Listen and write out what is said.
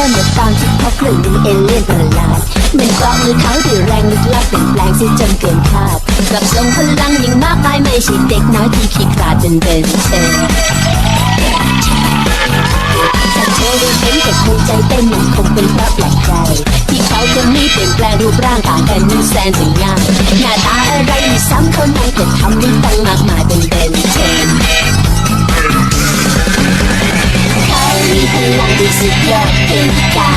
ริ่มมอฟังที่พบเครื่องดีเอเลี่ยนประหลาดเหมือนกรองมือเขาด้วแรงลึกลับเปลี่ยนแปลงที่จนเกินคาดกับทรงพลังยิ่งมากมายไม่ใช่เด็กน้อยที่ขี้ขลาดจนเป็นเองถ้าเธอได้เห็นก็ควใจเต้นมันคงเป็นเพราะแปลกใจที่เขาคนนี้เปลี่ยนแปลงรูปร่างต่างกันนี่แสดิ่ง่ามหน้าตาอะไรม่ซ้ำคขานั้นก็ทำได้ตั้งมากมาย มีพ